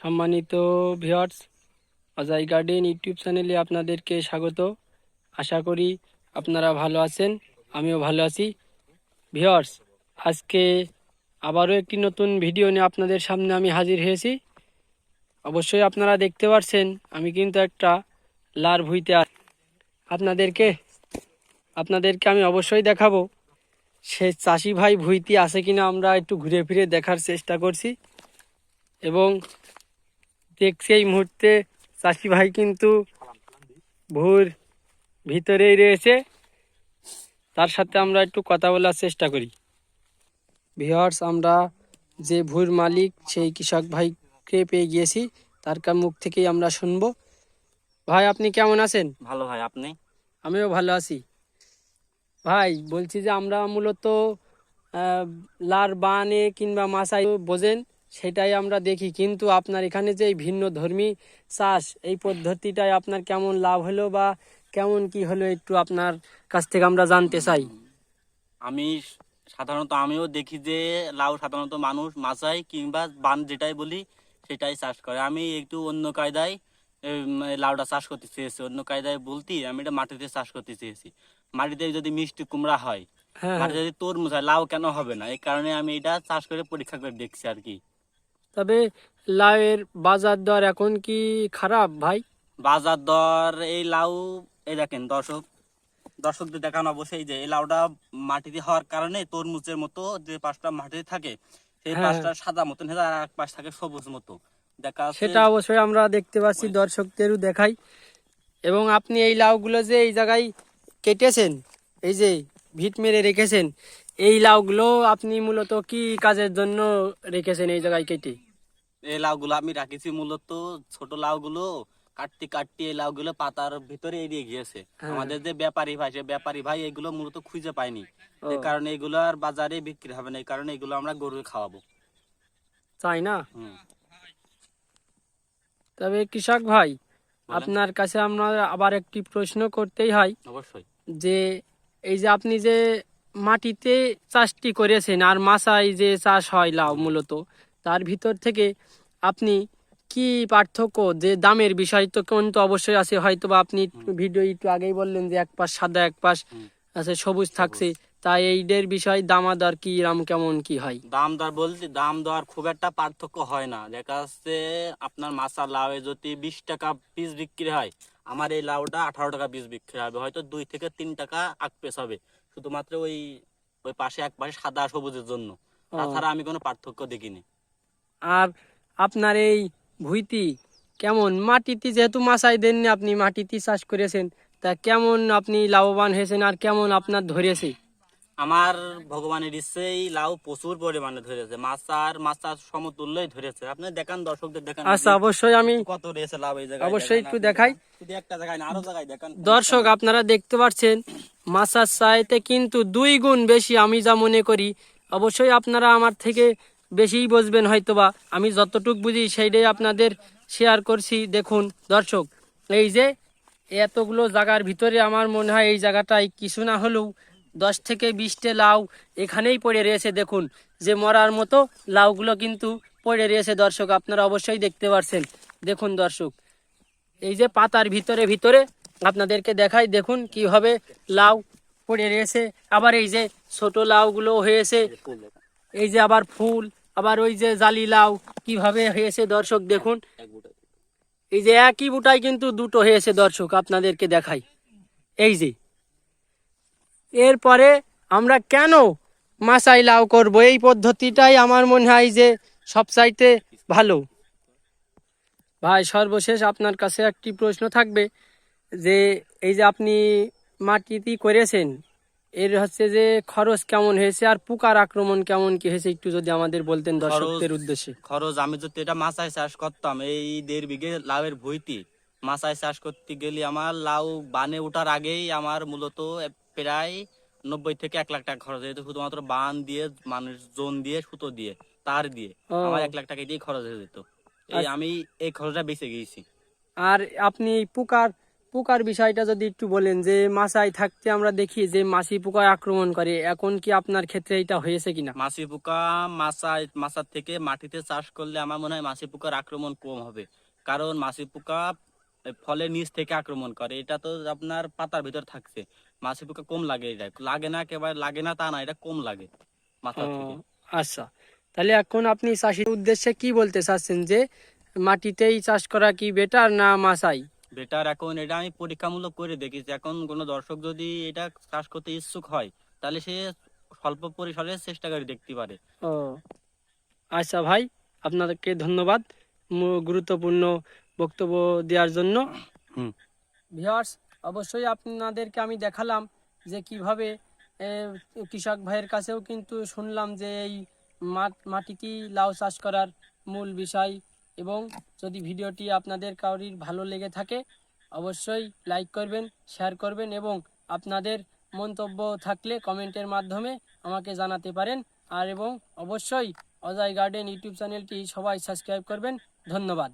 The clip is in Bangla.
সম্মানিত ভিউয়ার্স, অজয় গার্ডেন ইউটিউব চ্যানেলে আপনাদেরকে স্বাগত। আশা করি আপনারা ভালো আছেন, আমিও ভালো আছি। ভিউয়ার্স, আজকে আবারও একটি নতুন ভিডিও নিয়ে আপনাদের সামনে আমি হাজির হয়েছি। অবশ্যই আপনারা দেখতে পাচ্ছেন আমি কিন্তু একটা লার ভুইতে আপনাদেরকে আপনাদেরকে আমি অবশ্যই দেখাবো সে চাষি ভাই ভুইতি আছে কিনা আমরা একটু ঘুরে ফিরে দেখার চেষ্টা করছি। এবং দেখছি এই মুহূর্তে চাষি ভাই কিন্তু ভুর ভিতরেই রয়েছে। তার সাথে আমরা একটু কথা বলার চেষ্টা করি। ভিওয়ার্স আমরা যে ভুর মালিক সেই কৃষক ভাইকে পেয়ে গিয়েছি। তার কা- মুখ থেকেই আমরা শুনব। ভাই আপনি কেমন আছেন? ভালো ভাই আপনি? আমিও ভালো আছি। ভাই বলছি যে আমরা মূলত লার বানে কিংবা মাছাই বোঝেন। সেটাই আমরা দেখি। কিন্তু আপনার এখানে যে ভিন্ন ধর্মী চাষ এই পদ্ধতিটাই আপনার কেমন লাভ হলো বা কেমন কি হলো একটু আপনার কাছ থেকে আমরা জানতে চাই। আমি সাধারণত আমিও দেখি যে লাউ সাধারণত মানুষ মাছাই কিংবা বান যেটাই বলি সেটাই চাষ করে। আমি একটু অন্য কায়দায় লাউটা চাষ করতে চেয়েছি। অন্য কায়দায় বলতি আমি এটা মাটিতে চাষ করতে চেয়েছি। মাটিতে যদি মিষ্টি কুমড়া হয় হ্যাঁ। মাটিতে যদি তরমুজ হয় লাউ কেন হবে না? এই কারণে আমি এটা চাষ করে পরীক্ষা করে দেখছি আর কি। তবে লাউয়ের বাজার দর এখন কি খারাপ ভাই? বাজার দর এই লাউ এই দেখেন দর্শক দর্শকদের দেখানো অবশ্যই যে এই লাউটা মাটিতে হওয়ার কারণে তরমুজের মতো যে পাশটা মাটিতে থাকে সেই হ্যাঁ। পাশটা সাদা মতন আর এক পাশ থাকে সবুজ মতো। দেখা সেটা অবশ্যই আমরা দেখতে পাচ্ছি দর্শকদেরও দেখাই। এবং আপনি এই লাউগুলো যে এই জায়গায় কেটেছেন এই যে ভিট মেরে রেখেছেন এই লাউগুলো আপনি মূলত কি কাজের জন্য রেখেছেন এই জায়গায় কেটে? এই লাউগুলো আমি রাখেছি মূলত ছোট লাউগুলো কাটতে কাটতে এই লাউগুলো পাতার ভিতরে এড়িয়ে গিয়েছে। হ্যাঁ। আমাদের যে ব্যাপারী ভাই সে ব্যাপারী ভাই এগুলো মূলত খুঁজে পায়নি। এই কারণে এগুলো আর বাজারে বিক্রি হবে না এই কারণে এগুলো আমরা গরুকে খাওয়াবো। তাই না? তবে কৃষক ভাই আপনার কাছে আমরা আবার একটি প্রশ্ন করতেই হয়। অবশ্যই। যে এই যে আপনি যে মাটিতে চাষটি করেছেন আর মাছায় যে চাষ হয় লাউ মূলত তার ভিতর থেকে আপনি কি পার্থক্য? যে দামের বিষয় তো কিন্তু অবশ্যই আছে হয়তো বা আপনি ভিডিও একটু আগেই বললেন যে এক পাশ সাদা এক পাশ আছে সবুজ থাকছে। তাই এইদের বিষয় দামাদার কি রাম কেমন কি হয়? দাম দর বলতে দাম দর খুব একটা পার্থক্য হয় না। দেখা যাচ্ছে আপনার মাছা লাউয়ে যদি বিশ টাকা পিস বিক্রি হয় আমার এই লাউটা আঠারো টাকা বীজ বিক্রি হবে। হয়তো দুই থেকে তিন টাকা আগ পেস হবে। শুধুমাত্র ওই ওই পাশে এক পাশে সাদা সবুজের জন্য। তাছাড়া আমি কোনো পার্থক্য দেখিনি। আর আপনার এই ভুইতি কেমন? মাটিতে যেহেতু মাছাই দেননি আপনি মাটিতে চাষ করেছেন তা কেমন আপনি লাভবান হয়েছেন আর কেমন আপনার ধরেছে? আমার ভগবানের ইচ্ছেই লাউ প্রচুর পরিমাণে ধরেছে। মাছ মাছার মাছার সমতুল্যই ধরেছে। আপনি দেখান দর্শকদের দেখান। আচ্ছা অবশ্যই আমি কত রয়েছে লাউ এই জায়গায়? অবশ্যই একটু দেখাই। শুধু একটা জায়গায় না আরও জায়গায় দেখান। দর্শক আপনারা দেখতে পাচ্ছেন মাছার চাইতে কিন্তু দুই গুণ বেশি আমি যা মনে করি। অবশ্যই আপনারা আমার থেকে বেশিই বুঝবেন হয়তোবা। আমি যতটুক বুঝি সেইটাই আপনাদের শেয়ার করছি। দেখুন দর্শক এই যে এতগুলো জায়গার ভিতরে আমার মনে হয় এই জায়গাটায় কিছু না হলেও দশ থেকে বিশটে লাউ এখানেই পড়ে রয়েছে, দেখুন। যে মরার মতো লাউগুলো কিন্তু পড়ে রয়েছে, দর্শক, আপনারা অবশ্যই দেখতে পারছেন। দেখুন, দর্শক, এই যে পাতার ভিতরে ভিতরে আপনাদেরকে দেখাই, দেখুন কীভাবে লাউ পড়ে রয়েছে। আবার এই যে ছোট লাউগুলো হয়েছে, এই যে আবার ফুল, আবার ওই যে জালি লাউ কীভাবে হয়েছে, দর্শক, দেখুন। এই যে একই বুটাই কিন্তু দুটো হয়েছে, দর্শক, আপনাদেরকে দেখাই। এই যে এরপরে আমরা কেন মাসাই লাউ করব? এই পদ্ধতিটাই আমার মনে হয় যে সবচাইতে ভালো। ভাই সর্বশেষ আপনার কাছে একটি প্রশ্ন থাকবে যে এই যে আপনি মাটিতে করেছেন এর হচ্ছে যে খরচ কেমন হয়েছে আর পোকার আক্রমণ কেমন কি হয়েছে একটু যদি আমাদের বলতেন দর্শকদের উদ্দেশ্যে। খরচ আমি যদি এটা মাছায় চাষ করতাম এই দেড় বিঘে লাউয়ের ভুইতি মাছায় চাষ করতে গেলে আমার লাউ বানে ওঠার আগেই আমার মূলত প্রায় নব্বই থেকে এক লাখ টাকা খরচ হয়ে। শুধুমাত্র বান দিয়ে মানুষ জোন দিয়ে সুতো দিয়ে তার দিয়ে আমার এক লাখ টাকা দিয়ে খরচ হয়ে যেত। এই। আমি এই খরচটা বেঁচে গিয়েছি। আর আপনি পোকার পোকার বিষয়টা যদি একটু বলেন যে মাছায় থাকতে আমরা দেখি যে মাছি পোকা আক্রমণ করে এখন কি আপনার ক্ষেত্রে এটা হয়েছে কিনা? মাছি পোকা মাছা মাছার থেকে মাটিতে চাষ করলে আমার মনে হয় মাছি পোকার আক্রমণ কম হবে। কারণ মাছি পোকা ফলের নিচ থেকে আক্রমণ করে। এটা তো আপনার পাতার ভিতর থাকছে। মাছি পোকা কম লাগে এটা লাগে না একেবারে লাগে না তা না এটা কম লাগে থেকে। আচ্ছা। তাহলে এখন আপনি চাষির উদ্দেশ্যে কি বলতে চাচ্ছেন যে মাটিতেই চাষ করা কি বেটার না মাছাই? বেটার এখন এটা আমি পরীক্ষামূলক করে দেখেছি এখন কোনো দর্শক যদি এটা চাষ করতে ইচ্ছুক হয় তাহলে সে স্বল্প পরিসরে চেষ্টা করে দেখতে পারে। ও আচ্ছা ভাই আপনাদেরকে ধন্যবাদ। গুরুত্বপূর্ণ বক্তব্য দেওয়ার জন্য। ভিওয়ার্স অবশ্যই আপনাদেরকে আমি দেখালাম যে কীভাবে কৃষক ভাইয়ের কাছেও কিন্তু শুনলাম যে এই মাট- মাটিতেই লাউ চাষ করার মূল বিষয় এবং যদি ভিডিওটি আপনাদের কাউরির ভালো লেগে থাকে অবশ্যই লাইক করবেন শেয়ার করবেন এবং আপনাদের মন্তব্য থাকলে কমেন্টের মাধ্যমে আমাকে জানাতে পারেন। আর এবং অবশ্যই অজয় গার্ডেন ইউটিউব চ্যানেলটি সবাই সাবস্ক্রাইব করবেন। ধন্যবাদ।